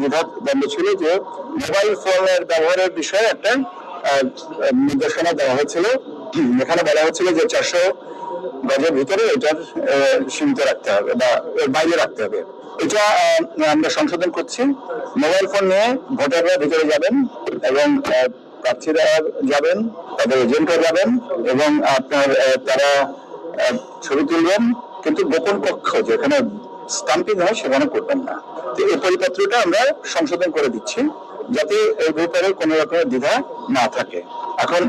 দ্বিধা দ্বন্দ্ব ছিল যে মোবাইল ফোনের ব্যবহারের বিষয়ে একটা নির্দেশনা দেওয়া হয়েছিল। এখানে বলা হয়েছিল যে চারশো গজের ভিতরে এটার সীমিত রাখতে হবে বা এর বাইরে রাখতে হবে। এটা আমরা সংশোধন করছি। মোবাইল ফোন নিয়ে ভোটাররা ভিতরে যাবেন এবং প্রার্থীরা যাবেন, তাদের এজেন্টরা যাবেন এবং আপনার তারা ছবি তুলবেন। কিন্তু গোপন কক্ষ, যেখানে স্টাম্পিং হয় সেখানে করবেন না। তো এই পরিপত্রটা আমরা সংশোধন করে দিচ্ছি যাতে এই ব্যাপারে কোনো রকমের দ্বিধা না থাকে। এখন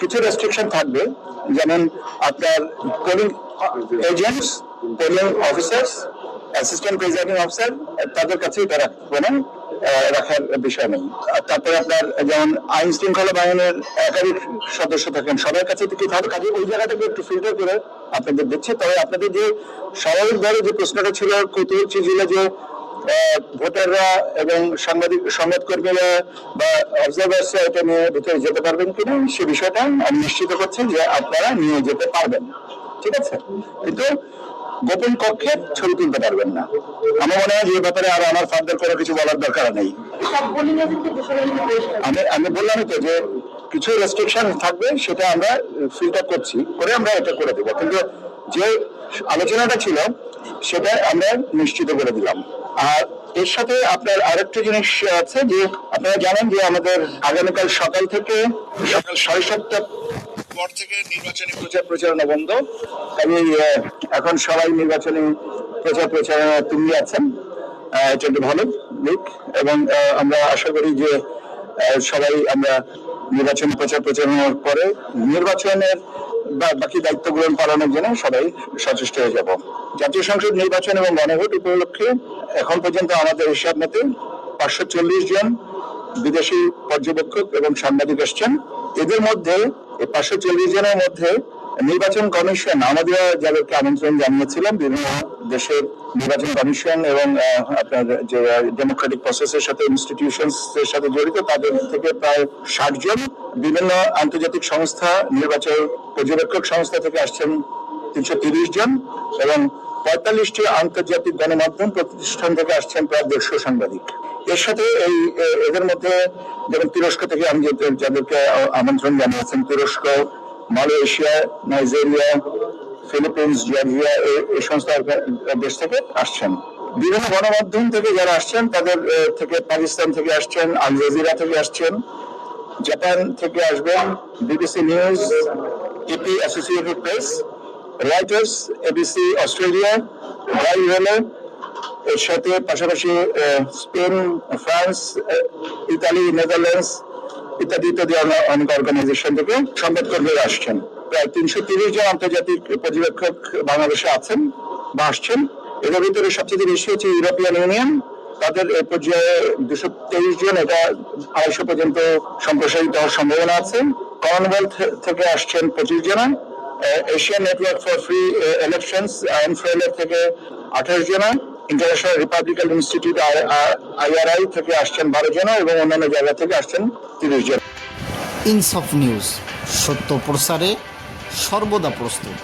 কিছু রেস্ট্রিকশন থাকবে যেমন আপনার polling agents polling officers assistant presiding officer তাদের কাছে তারা রাখবে না আহ, রাখার বিষয় নেই। তারপরে আপনার যেমন আইন শৃঙ্খলা বাহিনীর একাধিক সদস্য থাকেন, সবার কাছে কি থাকে? কাজে ওই জায়গাটাকে একটু ফিল্টার করে আপনাদের দিচ্ছে তবে আপনাদের যে স্বাভাবিকভাবে যে প্রশ্নটা ছিল কৌতূহল ছিল যে ভোটাররা এবং সাংবাদিক, সংবাদকর্মীরা বা অবজারভার্স এটা নিয়ে ভিতরে যেতে পারবেন কিনা, সে বিষয়টা আমি নিশ্চিত করছি যে আপনারা নিয়ে যেতে পারবেন। ঠিক আছে? কিন্তু গোপন কক্ষে ছবি তুলতে পারবেন না। আমার মনে হয় যে ব্যাপারে আর আমার ফার্দার কোনো কিছু বলার দরকার নেই। আমি আমি বললামই তো যে কিছু রেস্ট্রিকশন থাকবে, সেটা আমরা ফিল্টার করছি, করে আমরা এটা করে দেবো। কিন্তু যে আলোচনাটা ছিল, সেটা আমরা নিশ্চিত করে দিলাম। আর এর সাথে আপনার আরেকটা জিনিস আছে যে, আপনারা জানেন যে আমাদের আগামীকাল সকাল থেকে সকাল সাড়ে সাতটা পর থেকে নির্বাচনী প্রচার প্রচারণা বন্ধ। আমি এখন সবাই নির্বাচনী প্রচার প্রচারণা তুঙ্গে আছেন। এটা একটা ভালো দিক এবং আমরা আশা করি যে সবাই আমরা নির্বাচন প্রচার প্রচারণার পরে নির্বাচনের বাকি দায়িত্ব গ্রহণ পালনের জন্য সবাই সচেষ্ট হয়ে যাব। জাতীয় সংসদ নির্বাচন এবং গণভোট উপলক্ষে এখন পর্যন্ত আমাদের হিসাব মতে পাঁচশো চল্লিশ জন বিদেশি পর্যবেক্ষক এবং সাংবাদিক এসছেন। এদের মধ্যে এই পাঁচশো চল্লিশ জনের মধ্যে নির্বাচন কমিশন, আমাদের যাদেরকে আমন্ত্রণ জানিয়েছিলাম, বিভিন্ন দেশের নির্বাচন কমিশন এবং আপনার যে ডেমোক্রেটিক প্রসেসের সাথে ইনস্টিটিউশন এর সাথে জড়িত, তাদের থেকে প্রায় ষাট জন বিভিন্ন আন্তর্জাতিক সংস্থা, নির্বাচন পর্যবেক্ষক সংস্থা থেকে আসছেন তিনশো তিরিশ জন এবং পঁয়তাল্লিশটি আন্তর্জাতিক গণমাধ্যম প্রতিষ্ঠান থেকে আসছেন প্রায় দেড়শো সাংবাদিক। এর সাথে এই এদের মধ্যে যেমন তুরস্ক থেকে আমি যাদেরকে আমন্ত্রণ জানিয়েছেন, তুরস্ক, মালয়েশিয়া, নাইজেরিয়া, ফিলিপিন্স, জর্জিয়া এই- সমস্ত দেশ থেকে আসছেন। বিভিন্ন গণমাধ্যম থেকে যারা আসছেন, তাদের থেকে পাকিস্তান থেকে আসছেন, আল জাজিরা থেকে আসছেন, জাপান থেকে আসবেন, BBC news AP Associated Press Reuters ABC Australia ভাই রেলে এর সাথে পাশাপাশি স্পেন ফ্রান্স ইতালি নেদারল্যান্ডস ইত্যাদি ইত্যাদি অনেক অর্গানাইজেশন থেকে সংবাদকর্মীরা আসছেন। প্রায় তিনশো তিরিশ জন আন্তর্জাতিক পর্যবেক্ষক বাংলাদেশে আছেন বা আসছেন। এদের ভিতরে সবচেয়ে বেশি হচ্ছে ইউরোপিয়ান ইউনিয়ন তাদের এই পর্যায়ে দুশো তেইশ জন, এটা আড়াইশো পর্যন্ত সম্প্রসারিত হওয়ার সম্ভাবনা আছে। কমনওয়েলথ থেকে আসছেন পঁচিশ জন। Asian network for free elections আইন ফ্রেলের থেকে আঠাশ জনা ইন্টারন্যাশনাল রিপাবলিকান ইনস্টিটিউট আইআরআই থেকে আসছেন বারো জনা এবং অন্যান্য জায়গা থেকে আসছেন তিরিশ জন। অফ নিউজ, সত্য প্রসারে সর্বদা প্রস্তুত।